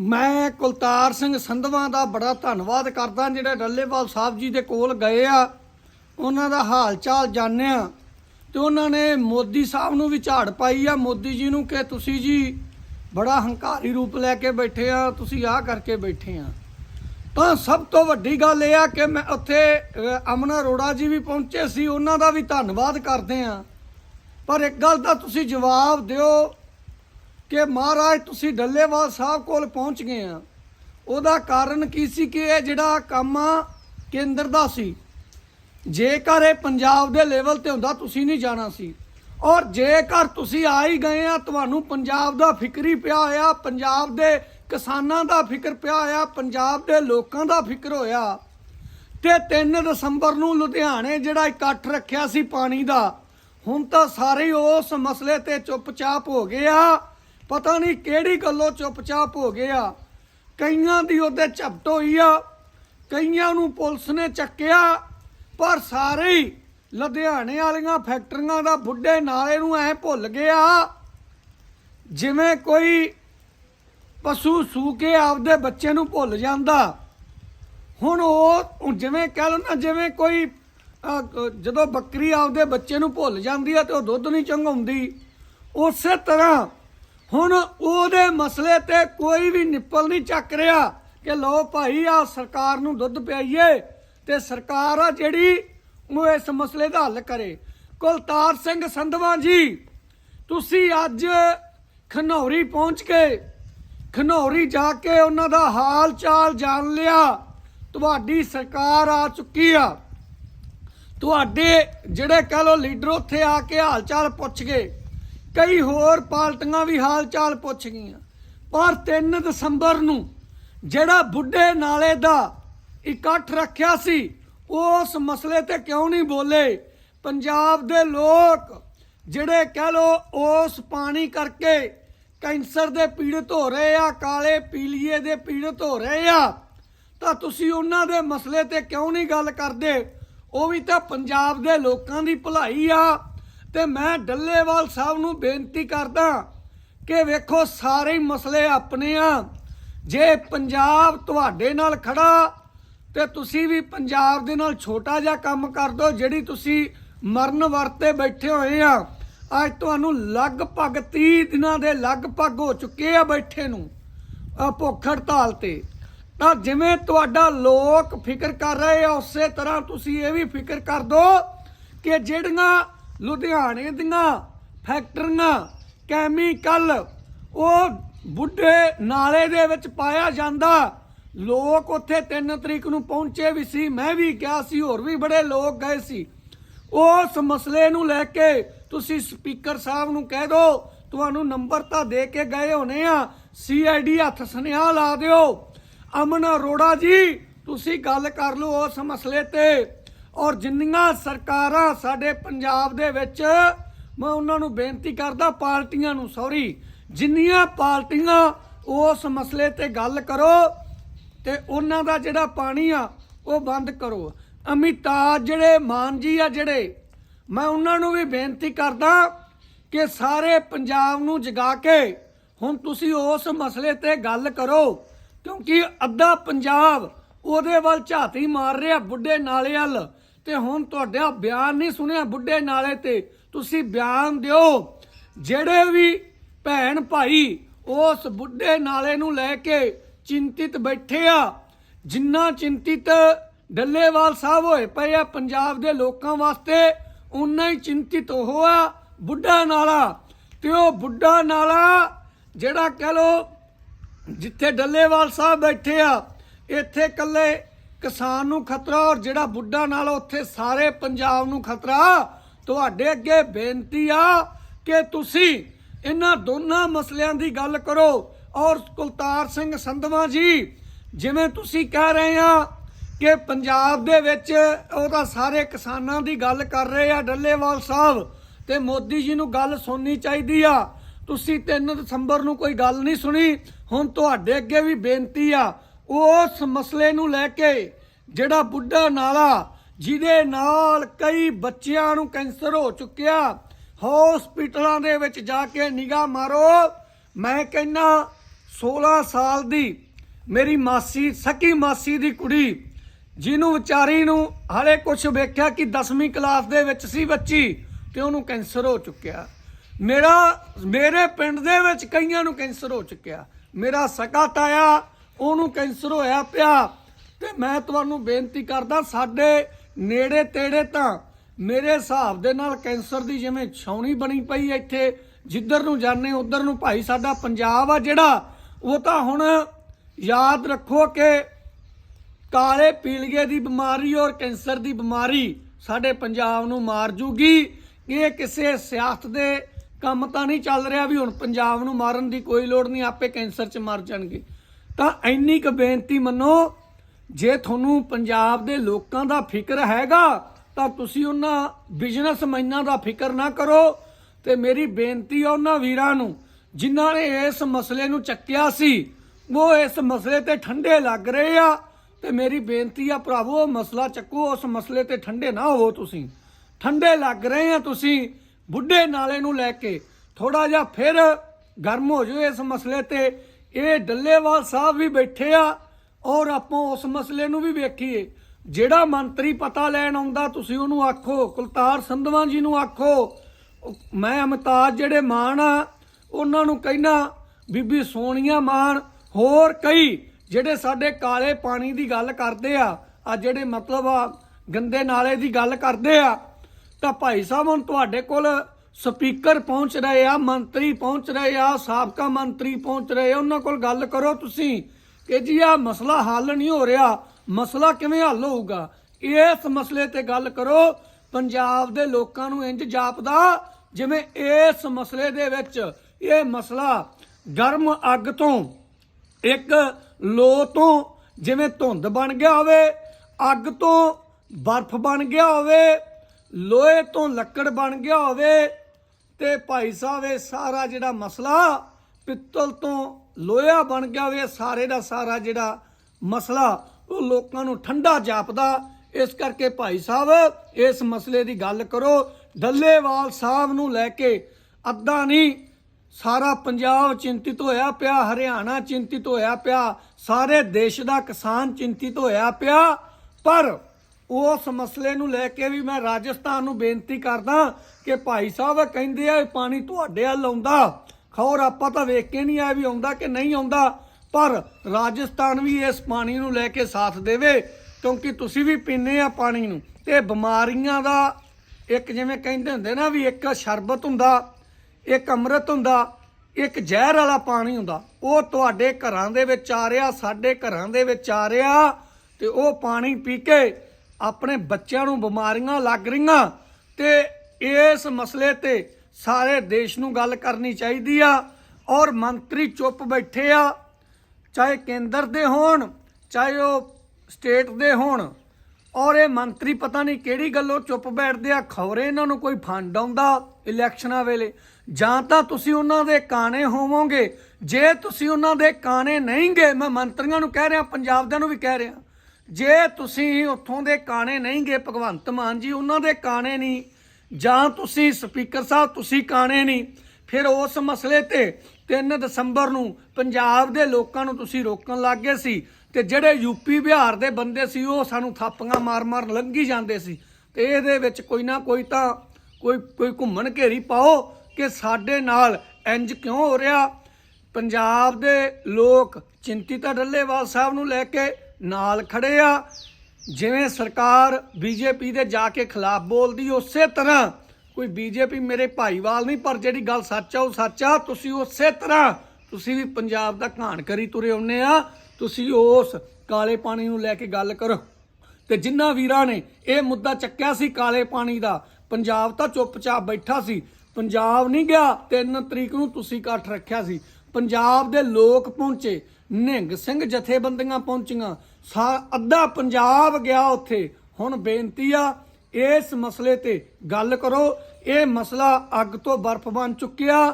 ਮੈਂ ਕੁਲਤਾਰ ਸਿੰਘ ਸੰਧਵਾ ਦਾ ਬੜਾ ਧੰਨਵਾਦ ਕਰਦਾ ਜਿਹੜੇ ਡੱਲੇਵਾਲ ਸਾਹਿਬ ਜੀ ਦੇ ਕੋਲ ਗਏ ਆ। ਉਹਨਾਂ ਦਾ ਹਾਲ ਚਾਲ ਜਾਣਿਆ। ਤੇ ਉਹਨਾਂ ਨੇ ਮੋਦੀ ਸਾਹਿਬ ਨੂੰ ਵੀ ਝਾੜ ਪਾਈ ਆ। ਮੋਦੀ ਜੀ ਨੂੰ ਕਿ ਤੁਸੀਂ ਜੀ ਬੜਾ ਹੰਕਾਰੀ ਰੂਪ ਲੈ ਕੇ ਬੈਠੇ ਆ ਤੁਸੀਂ ਆਹ ਕਰਕੇ ਬੈਠੇ ਆ। ਤਾਂ ਸਭ ਤੋਂ ਵੱਡੀ ਗੱਲ ਇਹ ਆ ਕਿ ਮੈਂ ਉੱਥੇ ਅ, ਅਮਨ ਅਰੋੜਾ ਜੀ ਵੀ ਪਹੁੰਚੇ ਸੀ। ਉਹਨਾਂ ਦਾ ਵੀ ਧੰਨਵਾਦ ਕਰਦੇ ਆ। ਪਰ ਇੱਕ ਗੱਲ ਦਾ ਤੁਸੀਂ ਜਵਾਬ ਦਿਓ ਕਿ ਮਹਾਰਾਜ, ਤੁਸੀਂ ਡੱਲੇਵਾਲ ਸਾਹਿਬ ਕੋਲ ਪਹੁੰਚ ਗਏ ਆ। ਉਹਦਾ ਕਾਰਨ ਕੀ ਸੀ ਕਿ ਇਹ ਜਿਹੜਾ ਕੰਮ ਆ, ਕੇਂਦਰ ਦਾ ਸੀ। ਜੇਕਰ ਇਹ ਪੰਜਾਬ ਦੇ ਲੈਵਲ ਤੇ ਹੁੰਦਾ, ਤੁਸੀਂ ਨਹੀਂ ਜਾਣਾ ਸੀ। ਔਰ ਜੇਕਰ ਤੁਸੀਂ ਆ ਹੀ ਗਏ ਆ, ਤੁਹਾਨੂੰ ਪੰਜਾਬ ਦਾ ਫਿਕਰ ਹੀ ਪਿਆ ਹੋਇਆ, ਪੰਜਾਬ ਦੇ ਕਿਸਾਨਾਂ ਦਾ ਫਿਕਰ ਪਿਆ ਹੋਇਆ, ਪੰਜਾਬ ਦੇ ਲੋਕਾਂ ਦਾ ਫਿਕਰ ਹੋਇਆ, ਤੇ 3 ਦਸੰਬਰ ਨੂੰ ਲੁਧਿਆਣੇ ਜਿਹੜਾ ਇਕੱਠ ਰੱਖਿਆ ਸੀ ਪਾਣੀ ਦਾ, ਹੁਣ ਤਾਂ ਸਾਰੇ ਉਸ ਮਸਲੇ ਤੇ ਚੁੱਪਚਾਪ ਹੋ ਗਏ ਆ। ਪਤਾ ਨਹੀਂ ਕਿਹੜੀ ਗੱਲੋਂ ਚੁੱਪਚਾਪ ਹੋ ਗਏ ਆ। ਕਈਆਂ ਦੀ ਉਹਦੇ ਝਪਟ ਹੋਈ ਆ, ਕਈਆਂ ਨੂੰ ਪੁਲਿਸ ਨੇ ਚੱਕਿਆ, ਪਰ ਸਾਰੇ ਹੀ ਲੁਧਿਆਣੇ ਵਾਲੀਆਂ ਫੈਕਟਰੀਆਂ ਦਾ ਬੁੱਢੇ ਨਾਲੇ ਨੂੰ ਐ ਭੁੱਲ ਗਿਆ ਜਿਵੇਂ ਕੋਈ ਪਸ਼ੂ ਸੂ ਕੇ ਆਪਦੇ ਬੱਚੇ ਨੂੰ ਭੁੱਲ ਜਾਂਦਾ। ਹੁਣ ਉਹ ਜਿਵੇਂ ਕਹਿ ਲਓ ਨਾ, ਜਿਵੇਂ ਕੋਈ ਜਦੋਂ ਬੱਕਰੀ ਆਪਦੇ ਬੱਚੇ ਨੂੰ ਭੁੱਲ ਜਾਂਦੀ ਆ ਤੇ ਉਹ ਦੁੱਧ ਨਹੀਂ ਚੰਗਾਉਂਦੀ, ਉਸੇ ਤਰ੍ਹਾਂ ਹੁਣ ਉਹਦੇ ਮਸਲੇ ਤੇ ਕੋਈ ਵੀ ਨਿੱਪਲ ਨਹੀਂ ਚੱਕ ਰਿਹਾ ਕਿ ਲੋ ਭਾਈ ਆ ਸਰਕਾਰ ਨੂੰ ਦੁੱਧ ਪਿਆਈਏ ਤੇ ਸਰਕਾਰ ਆ ਜਿਹੜੀ ਉਹ ਇਸ ਮਸਲੇ ਦਾ ਹੱਲ ਕਰੇ। ਕੁਲਤਾਰ ਸਿੰਘ ਸੰਧਵਾ ਜੀ, ਤੁਸੀਂ ਅੱਜ ਖਨੌਰੀ ਪਹੁੰਚ ਕੇ, ਖਨੌਰੀ ਜਾ ਕੇ ਉਹਨਾਂ ਦਾ ਹਾਲ ਚਾਲ ਜਾਣ ਲਿਆ। ਤੁਹਾਡੀ ਸਰਕਾਰ ਆ ਚੁੱਕੀ ਆ। ਤੁਹਾਡੇ ਜਿਹੜੇ ਕਹ ਲੋ ਲੀਡਰ ਉੱਥੇ ਆ ਕੇ ਹਾਲ ਚਾਲ ਪੁੱਛ ਗਏ। ਕਈ ਹੋਰ ਪਾਰਟੀਆਂ ਵੀ ਹਾਲ ਚਾਲ ਪੁੱਛ ਗਈਆਂ। ਪਰ 3 ਦਸੰਬਰ ਨੂੰ ਜਿਹੜਾ ਬੁੱਢੇ ਨਾਲੇ ਦਾ ਇਕੱਠ ਰੱਖਿਆ ਸੀ, ਉਸ ਮਸਲੇ ਤੇ ਕਿਉਂ ਨਹੀਂ ਬੋਲੇ? ਪੰਜਾਬ ਦੇ ਲੋਕ ਜਿਹੜੇ ਕਹਿ ਲੋ ਉਸ ਪਾਣੀ ਕਰਕੇ ਕੈਂਸਰ ਦੇ ਪੀੜਤ ਹੋ ਰਹੇ ਆ, ਕਾਲੇ ਪੀਲੀਏ ਦੇ ਪੀੜਤ ਹੋ ਰਹੇ ਆ, ਤਾਂ ਤੁਸੀਂ ਉਹਨਾਂ ਦੇ ਮਸਲੇ ਤੇ ਕਿਉਂ ਨਹੀਂ ਗੱਲ ਕਰਦੇ? ਉਹ ਵੀ ਤਾਂ ਪੰਜਾਬ ਦੇ ਲੋਕਾਂ ਦੀ ਭਲਾਈ ਆ। ਤੇ ਮੈਂ ਡੱਲੇਵਾਲ ਸਾਹਿਬ ਨੂੰ ਬੇਨਤੀ ਕਰਦਾ ਕਿ ਵੇਖੋ, ਸਾਰੇ ਹੀ ਮਸਲੇ ਆਪਣੇ ਆ। ਜੇ ਪੰਜਾਬ ਤੁਹਾਡੇ ਨਾਲ ਖੜਾ, ਤੇ ਤੁਸੀਂ ਵੀ ਪੰਜਾਬ ਦੇ ਨਾਲ ਛੋਟਾ ਜਿਹਾ ਕੰਮ ਕਰ ਦਿਓ, ਜਿਹੜੀ ਤੁਸੀਂ ਮਰਨ ਵਰਤੇ ਬੈਠੇ ਹੋਏ ਆ। ਅੱਜ ਤੁਹਾਨੂੰ ਲਗਭਗ 30 ਦਿਨਾਂ ਦੇ ਲਗਭਗ ਹੋ ਚੁੱਕੇ ਆ ਬੈਠੇ ਨੂੰ ਭੁੱਖ ਹੜਤਾਲ ਤੇ। ਤਾਂ ਜਿਵੇਂ ਤੁਹਾਡਾ ਲੋਕ ਫਿਕਰ ਕਰ ਰਹੇ ਆ, ਉਸੇ ਤਰ੍ਹਾਂ ਤੁਸੀਂ ਇਹ ਵੀ ਫਿਕਰ ਕਰ ਦੋ ਕਿ ਜਿਹੜੀਆਂ ਲੁਧਿਆਣੇ ਦੀਆਂ ਫੈਕਟਰੀਆਂ, ਕੈਮੀਕਲ, ਉਹ ਬੁੱਢੇ ਨਾਲੇ ਦੇ ਵਿੱਚ ਪਾਇਆ ਜਾਂਦਾ। ਲੋਕ ਉੱਥੇ 3 ਤਰੀਕ ਨੂੰ ਪਹੁੰਚੇ ਵੀ ਸੀ, ਮੈਂ ਵੀ ਗਿਆ ਸੀ, ਹੋਰ ਵੀ ਬੜੇ ਲੋਕ ਗਏ ਸੀ। ਉਸ ਮਸਲੇ ਨੂੰ ਲੈ ਕੇ ਤੁਸੀਂ ਸਪੀਕਰ ਸਾਹਿਬ ਨੂੰ ਕਹਿ ਦਿਓ ਤੁਹਾਨੂੰ ਨੰਬਰ ਤਾਂ ਦੇ ਕੇ ਗਏ ਹੋਣੇ ਆ ਸੀਆਈਡੀ ਹੱਥ ਸੁਨੇਹਾ ਲਾ ਦਿਓ। ਅਮਨ ਅਰੋੜਾ ਜੀ, ਤੁਸੀਂ ਗੱਲ ਕਰ ਲਓ ਉਸ ਮਸਲੇ ਤੇ। ਔਰ ਜਿੰਨੀਆਂ ਸਰਕਾਰਾਂ ਸਾਡੇ ਪੰਜਾਬ ਦੇ ਵਿੱਚ, ਮੈਂ ਉਹਨਾਂ ਨੂੰ ਬੇਨਤੀ ਕਰਦਾ ਪਾਰਟੀਆਂ ਨੂੰ ਸੌਰੀ ਜਿੰਨੀਆਂ ਪਾਰਟੀਆਂ ਉਸ ਮਸਲੇ ਤੇ ਗੱਲ ਕਰੋ ਤੇ ਉਹਨਾਂ ਦਾ ਜਿਹੜਾ ਪਾਣੀ ਆ, ਉਹ ਬੰਦ ਕਰੋ। ਅਮਿਤਾਜ ਜਿਹੜੇ, ਮਾਨ ਜੀ ਆ ਜਿਹੜੇ, ਮੈਂ ਉਹਨਾਂ ਨੂੰ ਵੀ ਬੇਨਤੀ ਕਰਦਾ ਕਿ ਸਾਰੇ ਪੰਜਾਬ ਨੂੰ ਜਗਾ ਕੇ ਹੁਣ ਤੁਸੀਂ ਉਸ ਮਸਲੇ ਤੇ ਗੱਲ ਕਰੋ, ਕਿਉਂਕਿ ਅੱਧਾ ਪੰਜਾਬ ਉਹਦੇ ਵੱਲ ਝਾਤੀ ਮਾਰ ਰਿਹਾ, ਬੁੱਢੇ ਨਾਲੇ ਵੱਲ। ਤੇ ਹੁਣ ਤੁਹਾਡਾ ਬਿਆਨ ਨਹੀਂ ਸੁਣਿਆ ਬੁੱਢੇ ਨਾਲੇ ਤੇ। ਤੁਸੀਂ ਬਿਆਨ ਦਿਓ। ਜਿਹੜੇ ਵੀ ਭੈਣ ਭਾਈ ਉਸ ਬੁੱਢੇ ਨਾਲੇ ਨੂੰ ਲੈ ਕੇ ਚਿੰਤਿਤ ਬੈਠੇ ਆ, ਜਿੰਨਾ ਚਿੰਤਿਤ ਡੱਲੇਵਾਲ ਸਾਹਿਬ ਹੋਏ ਪਏ ਆ ਪੰਜਾਬ ਦੇ ਲੋਕਾਂ ਵਾਸਤੇ ਉਨਾ ਹੀ ਚਿੰਤਿਤ ਉਹ ਆ ਬੁੱਢਾ ਨਾਲਾ। ਤੇ ਉਹ ਬੁੱਢਾ ਨਾਲਾ ਜਿਹੜਾ ਕਹ ਲੋ ਜਿੱਥੇ ਡੱਲੇਵਾਲ ਸਾਹਿਬ ਬੈਠੇ ਆ, ਇੱਥੇ ਕੱਲੇ ਕਿਸਾਨ ਨੂੰ ਖਤਰਾ ਔਰ ਜਿਹੜਾ ਬੁੱਢਾ ਨਾਲ ਉੱਥੇ ਸਾਰੇ ਪੰਜਾਬ ਨੂੰ ਖਤਰਾ, ਤੁਹਾਡੇ ਅੱਗੇ ਬੇਨਤੀ ਆ ਕਿ ਤੁਸੀਂ ਇਹਨਾਂ ਦੋਨਾਂ ਮਸਲਿਆਂ ਦੀ ਗੱਲ ਕਰੋ। ਔਰ ਕੁਲਤਾਰ ਸਿੰਘ ਸੰਧਵਾ ਜੀ, ਜਿਵੇਂ ਤੁਸੀਂ ਕਹਿ ਰਹੇ ਆ ਕਿ ਪੰਜਾਬ ਦੇ ਵਿੱਚ ਉਹ ਤਾਂ ਸਾਰੇ ਕਿਸਾਨਾਂ ਦੀ ਗੱਲ ਕਰ ਰਹੇ ਆ ਡੱਲੇਵਾਲ ਸਾਹਿਬ, ਤੇ ਮੋਦੀ ਜੀ ਨੂੰ ਗੱਲ ਸੁਣਨੀ ਚਾਹੀਦੀ ਆ। ਤੁਸੀਂ 3 ਦਸੰਬਰ ਨੂੰ ਕੋਈ ਗੱਲ ਨਹੀਂ ਸੁਣੀ, ਹੁਣ ਤੁਹਾਡੇ ਅੱਗੇ ਵੀ ਬੇਨਤੀ ਆ ਉਸ ਮਸਲੇ ਨੂੰ ਲੈ ਕੇ ਜਿਹੜਾ ਬੁੱਢਾ ਨਾਲਾ ਜਿਹਦੇ ਨਾਲ ਕਈ ਬੱਚਿਆਂ ਨੂੰ ਕੈਂਸਰ ਹੋ ਚੁੱਕਿਆ, ਹਸਪੀਟਲਾਂ ਦੇ ਵਿੱਚ ਜਾ ਕੇ ਨਿਗਾਹ ਮਾਰੋ। ਮੈਂ ਕਹਿੰਨਾ 16 ਸਾਲ ਦੀ ਮੇਰੀ ਮਾਸੀ, ਸਕੀ ਮਾਸੀ ਦੀ ਕੁੜੀ, ਜਿਹਨੂੰ ਵਿਚਾਰੀ ਨੂੰ ਹਲੇ ਕੁਝ ਵੇਖਿਆ ਕਿ 10ਵੀਂ ਕਲਾਸ ਦੇ ਵਿੱਚ ਸੀ ਬੱਚੀ ਤੇ ਉਹਨੂੰ ਕੈਂਸਰ ਹੋ ਚੁੱਕਿਆ। ਮੇਰਾ, ਮੇਰੇ ਪਿੰਡ ਦੇ ਵਿੱਚ ਕਈਆਂ ਨੂੰ ਕੈਂਸਰ ਹੋ ਚੁੱਕਿਆ। ਮੇਰਾ ਸਕਾ ਤਾਇਆ ਉਹਨੂੰ ਕੈਂਸਰ ਹੋਇਆ ਪਿਆ। ਤੇ ਮੈਂ ਤੁਹਾਨੂੰ ਬੇਨਤੀ ਕਰਦਾ, ਸਾਡੇ ਨੇੜੇ ਤੇੜੇ ਤਾਂ ਮੇਰੇ ਹਿਸਾਬ ਦੇ ਨਾਲ ਕੈਂਸਰ ਦੀ ਜਿਵੇਂ ਛਾਉਣੀ ਬਣੀ ਪਈ ਇੱਥੇ, ਜਿੱਧਰ ਨੂੰ ਜਾਂਦੇ ਉਧਰ ਨੂੰ ਭਾਈ ਸਾਡਾ ਪੰਜਾਬ ਆ ਜਿਹੜਾ, ਉਹ ਤਾਂ ਹੁਣ ਯਾਦ ਰੱਖੋ ਕਿ ਕਾਲੇ ਪੀਲੀਏ ਦੀ ਬਿਮਾਰੀ ਔਰ ਕੈਂਸਰ ਦੀ ਬਿਮਾਰੀ ਸਾਡੇ ਪੰਜਾਬ ਨੂੰ ਮਾਰ ਜੂਗੀ। ਇਹ ਕਿਸੇ ਸਿਆਸਤ ਦੇ ਕੰਮ ਤਾਂ ਨਹੀਂ ਚੱਲ ਰਿਹਾ ਵੀ ਹੁਣ ਪੰਜਾਬ ਨੂੰ ਮਾਰਨ ਦੀ ਕੋਈ ਲੋੜ ਨਹੀਂ, ਆਪੇ ਕੈਂਸਰ 'ਚ ਮਰ ਜਾਣਗੇ। ਤਾਂ ਇੰਨੀ ਕੁ ਬੇਨਤੀ ਮੰਨੋ, ਜੇ ਤੁਹਾਨੂੰ ਪੰਜਾਬ ਦੇ ਲੋਕਾਂ ਦਾ ਫਿਕਰ ਹੈਗਾ, ਤਾਂ ਤੁਸੀਂ ਉਹਨਾਂ ਬਿਜ਼ਨਸਮੈਨਾਂ ਦਾ ਫਿਕਰ ਨਾ ਕਰੋ। ਤੇ ਮੇਰੀ ਬੇਨਤੀ ਆ ਉਹਨਾਂ ਵੀਰਾਂ ਨੂੰ, ਜਿਨ੍ਹਾਂ ਨੇ ਇਸ ਮਸਲੇ ਨੂੰ ਚੱਕਿਆ ਸੀ, ਉਹ ਇਸ ਮਸਲੇ ਤੇ ਠੰਡੇ ਲੱਗ ਰਹੇ ਆ। ਤੇ ਮੇਰੀ ਬੇਨਤੀ ਆ ਭਰਾਵੋ ਉਹ ਮਸਲਾ ਚੱਕੋ, ਉਸ ਮਸਲੇ ਤੇ ਠੰਡੇ ਨਾ ਹੋਵੋ ਤੁਸੀਂ। ਠੰਡੇ ਲੱਗ ਰਹੇ ਆ ਤੁਸੀਂ, ਬੁੱਢੇ ਨਾਲੇ ਨੂੰ ਲੈ ਕੇ। ਥੋੜਾ ਜਿਹਾ ਫਿਰ ਗਰਮ ਹੋ ਜਾਓ ਇਸ ਮਸਲੇ ਤੇ। ਇਹ ਡੱਲੇਵਾਲ ਸਾਹਿਬ ਵੀ ਬੈਠੇ ਆ ਔਰ ਆਪਾਂ ਉਸ ਮਸਲੇ ਨੂੰ ਵੀ ਵੇਖੀਏ। ਜਿਹੜਾ ਮੰਤਰੀ ਪਤਾ ਲੈਣ ਆਉਂਦਾ, ਤੁਸੀਂ ਉਹਨੂੰ ਆਖੋ। ਕੁਲਤਾਰ ਸੰਧਵਾਂ ਜੀ ਨੂੰ ਆਖੋ। ਮੈਂ ਅਮਤਾਜ ਜਿਹੜੇ ਮਾਨ ਆ, ਉਹਨਾਂ ਨੂੰ ਕਹਿਣਾ ਬੀਬੀ ਸੋਨੀਆ ਮਾਨ, ਹੋਰ ਕਈ ਜਿਹੜੇ ਸਾਡੇ ਕਾਲੇ ਪਾਣੀ ਦੀ ਗੱਲ ਕਰਦੇ ਆ ਆ ਜਿਹੜੇ ਮਤਲਬ ਆ ਗੰਦੇ ਨਾਲੇ ਦੀ ਗੱਲ ਕਰਦੇ ਆ, ਤਾਂ ਭਾਈ ਸਾਹਿਬ ਹੁਣ ਤੁਹਾਡੇ ਕੋਲ ਸਪੀਕਰ ਪਹੁੰਚ ਰਹੇ ਆ, ਮੰਤਰੀ ਪਹੁੰਚ ਰਹੇ ਆ, ਸਾਬਕਾ ਮੰਤਰੀ ਪਹੁੰਚ ਰਹੇ ਆ। ਉਹਨਾਂ ਕੋਲ ਗੱਲ ਕਰੋ ਤੁਸੀਂ ਕਿ ਜੀ ਆ ਮਸਲਾ ਹੱਲ ਨਹੀਂ ਹੋ ਰਿਹਾ। ਮਸਲਾ ਕਿਵੇਂ ਹੱਲ ਹੋਊਗਾ? ਇਸ ਮਸਲੇ ਤੇ ਗੱਲ ਕਰੋ। ਪੰਜਾਬ ਦੇ ਲੋਕਾਂ ਨੂੰ ਇੰਜ ਜਾਪਦਾ ਜਿਵੇਂ ਇਸ ਮਸਲੇ ਦੇ ਵਿੱਚ ਇਹ ਮਸਲਾ ਗਰਮ ਅੱਗ ਤੋਂ, ਇੱਕ ਲੋ ਤੋਂ ਜਿਵੇਂ ਧੁੰਦ ਬਣ ਗਿਆ ਹੋਵੇ, ਅੱਗ ਤੋਂ ਬਰਫ਼ ਬਣ ਗਿਆ ਹੋਵੇ, ਲੋਹੇ ਤੋਂ ਲੱਕੜ ਬਣ ਗਿਆ ਹੋਵੇ ਤੇ ਭਾਈ ਸਾਹਿਬ, ਇਹ ਸਾਰਾ ਜਿਹੜਾ ਮਸਲਾ ਪਿੱਤਲ ਤੋਂ ਲੋਹਾ ਬਣ ਗਿਆ ਹੋਵੇ ਸਾਰੇ ਦਾ ਸਾਰਾ ਜਿਹੜਾ ਮਸਲਾ, ਉਹ ਲੋਕਾਂ ਨੂੰ ਠੰਡਾ ਜਾਪਦਾ। ਇਸ ਕਰਕੇ ਭਾਈ ਸਾਹਿਬ, ਇਸ ਮਸਲੇ ਦੀ ਗੱਲ ਕਰੋ। ਡੱਲੇਵਾਲ ਸਾਹਿਬ ਨੂੰ ਲੈ ਕੇ ਅੱਧਾ ਨਹੀਂ, ਸਾਰਾ ਪੰਜਾਬ ਚਿੰਤਿਤ ਹੋਇਆ ਪਿਆ, ਹਰਿਆਣਾ ਚਿੰਤਿਤ ਹੋਇਆ ਪਿਆ, ਸਾਰੇ ਦੇਸ਼ ਦਾ ਕਿਸਾਨ ਚਿੰਤਿਤ ਹੋਇਆ ਪਿਆ। ਪਰ ਉਸ ਮਸਲੇ ਨੂੰ ਲੈ ਕੇ ਵੀ ਮੈਂ ਰਾਜਸਥਾਨ ਨੂੰ ਬੇਨਤੀ ਕਰਦਾ ਕਿ ਭਾਈ ਸਾਹਿਬ ਕਹਿੰਦੇ ਆ ਇਹ ਪਾਣੀ ਤੁਹਾਡੇ ਵੱਲ ਆਉਂਦਾ। ਖੌਰ ਆਪਾਂ ਤਾਂ ਵੇਖ ਕੇ ਨਹੀਂ ਆਇਆ ਵੀ ਆਉਂਦਾ ਕਿ ਨਹੀਂ ਆਉਂਦਾ। ਪਰ ਰਾਜਸਥਾਨ ਵੀ ਇਸ ਪਾਣੀ ਨੂੰ ਲੈ ਕੇ ਸਾਥ ਦੇਵੇ, ਕਿਉਂਕਿ ਤੁਸੀਂ ਵੀ ਪੀਂਦੇ ਆ ਪਾਣੀ ਨੂੰ। ਤੇ ਬਿਮਾਰੀਆਂ ਦਾ ਇੱਕ ਜਿਵੇਂ ਕਹਿੰਦੇ ਹੁੰਦੇ ਨਾ ਵੀ ਇੱਕ ਸ਼ਰਬਤ ਹੁੰਦਾ, ਇੱਕ ਅੰਮ੍ਰਿਤ ਹੁੰਦਾ, ਇੱਕ ਜ਼ਹਿਰ ਵਾਲਾ ਪਾਣੀ ਹੁੰਦਾ। ਉਹ ਤੁਹਾਡੇ ਘਰਾਂ ਦੇ ਵਿੱਚ ਆ ਰਿਹਾ, ਸਾਡੇ ਘਰਾਂ ਦੇ ਵਿੱਚ ਆ ਰਿਹਾ ਤੇ ਉਹ ਪਾਣੀ ਪੀ ਕੇ ਆਪਣੇ ਬੱਚਿਆਂ ਨੂੰ ਬਿਮਾਰੀਆਂ ਲੱਗ ਰਹੀਆਂ ਤੇ ਇਸ ਮਸਲੇ ਤੇ ਸਾਰੇ ਦੇਸ਼ ਨੂੰ ਗੱਲ ਕਰਨੀ ਚਾਹੀਦੀ ਆ ਔਰ ਮੰਤਰੀ ਚੁੱਪ ਬੈਠੇ ਆ, ਚਾਹੇ ਕੇਂਦਰ ਦੇ ਹੋਣ, ਚਾਹੇ ਉਹ ਸਟੇਟ ਦੇ ਹੋਣ। ਔਰ ਇਹ ਮੰਤਰੀ ਪਤਾ ਨਹੀਂ ਕਿਹੜੀ ਗੱਲੋਂ ਚੁੱਪ ਬੈਠਦੇ ਆ ਖੌਰੇ ਇਹਨਾਂ ਨੂੰ ਕੋਈ ਫੰਡ ਆਉਂਦਾ ਇਲੈਕਸ਼ਨਾਂ ਵੇਲੇ। ਜਾਂ ਤਾਂ ਤੁਸੀਂ ਉਹਨਾਂ ਦੇ ਕਾਣੇ ਹੋਵੋਗੇ। ਜੇ ਤੁਸੀਂ ਉਹਨਾਂ ਦੇ ਕਾਣੇ ਨਹੀਂ ਗਏ ਮੈਂ ਮੰਤਰੀਆਂ ਨੂੰ ਕਹਿ ਰਿਹਾ ਪੰਜਾਬ ਦਿਆਂ ਨੂੰ ਵੀ ਕਹਿ ਰਿਹਾ। ਜੇ ਤੁਸੀਂ ਉੱਥੋਂ ਦੇ ਕਾਣੇ ਨਹੀਂ ਗਏ, ਭਗਵੰਤ ਮਾਨ ਜੀ, ਉਹਨਾਂ ਦੇ ਕਾਣੇ ਨਹੀਂ, ਜਾਂ ਤੁਸੀਂ ਸਪੀਕਰ ਸਾਹਿਬ, ਤੁਸੀਂ ਕਾਣੇ ਨਹੀਂ, ਫਿਰ ਉਸ ਮਸਲੇ ਤੇ 3 ਦਸੰਬਰ ਨੂੰ ਪੰਜਾਬ ਦੇ ਲੋਕਾਂ ਨੂੰ ਤੁਸੀਂ ਰੋਕਣ ਲੱਗ ਗਏ ਸੀ ਤੇ ਜਿਹੜੇ ਯੂਪੀ ਬਿਹਾਰ ਦੇ ਬੰਦੇ ਸੀ, ਉਹ ਸਾਨੂੰ ਥਾਪੀਆਂ ਮਾਰ-ਮਾਰ ਲੰਘੀ ਜਾਂਦੇ ਸੀ। ਤੇ ਇਹਦੇ ਵਿੱਚ ਕੋਈ ਨਾ ਕੋਈ ਤਾਂ ਕੋਈ ਕੋਈ ਘੁੰਮਣ ਘੇਰੀ ਪਾਓ ਕਿ ਸਾਡੇ ਨਾਲ ਇੰਜ ਕਿਉਂ ਹੋ ਰਿਹਾ। ਪੰਜਾਬ ਦੇ ਲੋਕ ਚਿੰਤਿਤ ਡੱਲੇਵਾਲ ਸਾਹਿਬ ਨੂੰ ਲੈ ਕੇ। ਨਾਲ ਖੜੇ ਆ। ਜਿਵੇਂ ਸਰਕਾਰ ਬੀਜੇਪੀ ਦੇ ਜਾ ਕੇ ਖਿਲਾਫ ਬੋਲਦੀ, ਉਸੇ ਤਰ੍ਹਾਂ ਕੋਈ ਬੀਜੇਪੀ ਮੇਰੇ ਭਾਈਵਾਲ ਨਹੀਂ, ਪਰ ਜਿਹੜੀ ਗੱਲ ਸੱਚ ਆ, ਉਹ ਸੱਚ ਆ। ਤੁਸੀਂ ਉਸੇ ਤਰ੍ਹਾਂ, ਤੁਸੀਂ ਵੀ ਪੰਜਾਬ ਦਾ ਘਾਣ ਕਰੀ ਤੁਰੇ ਆਉਨੇ ਆ। ਤੁਸੀਂ ਉਸ ਕਾਲੇ ਪਾਣੀ ਨੂੰ ਲੈ ਕੇ ਗੱਲ ਕਰੋ। ਤੇ ਜਿਨ੍ਹਾਂ ਵੀਰਾਂ ਨੇ ਇਹ ਮੁੱਦਾ ਚੱਕਿਆ ਸੀ ਕਾਲੇ ਪਾਣੀ ਦਾ, ਪੰਜਾਬ ਤਾਂ ਚੁੱਪਚਾਪ ਬੈਠਾ ਸੀ। ਪੰਜਾਬ ਨਹੀਂ ਗਿਆ 3 ਤਰੀਕ ਨੂੰ ਤੁਸੀਂ ਇਕੱਠ ਰੱਖਿਆ ਸੀ। ਪੰਜਾਬ ਦੇ ਲੋਕ ਪਹੁੰਚੇ। ਨਿਹੰਗ ਸਿੰਘ ਜਥੇਬੰਦੀਆਂ ਪਹੁੰਚੀਆਂ। ਸਾ ਅੱਧਾ ਪੰਜਾਬ ਗਿਆ ਉੱਥੇ। ਹੁਣ ਬੇਨਤੀ ਆ, ਇਸ ਮਸਲੇ ਤੇ ਗੱਲ ਕਰੋ। ਇਹ ਮਸਲਾ ਅੱਗ ਤੋਂ ਬਰਫ਼ ਬਣ ਚੁੱਕਿਆ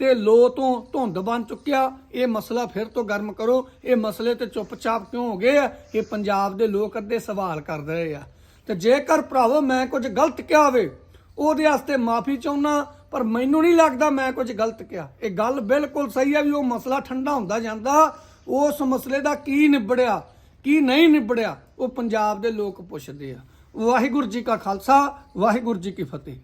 ਤੇ ਲੋ ਤੋਂ ਧੁੰਦ ਬਣ ਚੁੱਕਿਆ। ਇਹ ਮਸਲਾ ਫਿਰ ਤੋਂ ਗਰਮ ਕਰੋ। ਇਹ ਮਸਲੇ ਤੇ ਚੁੱਪਚਾਪ ਕਿਉਂ ਹੋ ਗਏ ਆ? ਇਹ ਪੰਜਾਬ ਦੇ ਲੋਕ ਅੱਧੇ ਸਵਾਲ ਕਰ ਰਹੇ ਆ। ਤੇ ਜੇਕਰ ਭਰਾਵੋ ਮੈਂ ਕੁਝ ਗਲਤ ਕਿਹਾ ਹੋਵੇ, ਉਹਦੇ ਵਾਸਤੇ ਮਾਫੀ ਚਾਹੁੰਨਾ, ਪਰ ਮੈਨੂੰ ਨਹੀਂ ਲੱਗਦਾ ਮੈਂ ਕੁਝ ਗਲਤ ਕਿਹਾ। ਇਹ ਗੱਲ ਬਿਲਕੁਲ ਸਹੀ ਹੈ ਵੀ ਉਹ ਮਸਲਾ ਠੰਡਾ ਹੁੰਦਾ ਜਾਂਦਾ। ਉਸ ਮਸਲੇ ਦਾ ਕੀ ਨਿਬੜਿਆ, ਕੀ ਨਹੀਂ ਨਿਬੜਿਆ, ਉਹ ਪੰਜਾਬ ਦੇ ਲੋਕ ਪੁੱਛਦੇ ਆ। ਵਾਹਿਗੁਰੂ ਜੀ ਕਾ ਖਾਲਸਾ, ਵਾਹਿਗੁਰੂ ਜੀ ਕੀ ਫਤਿਹ।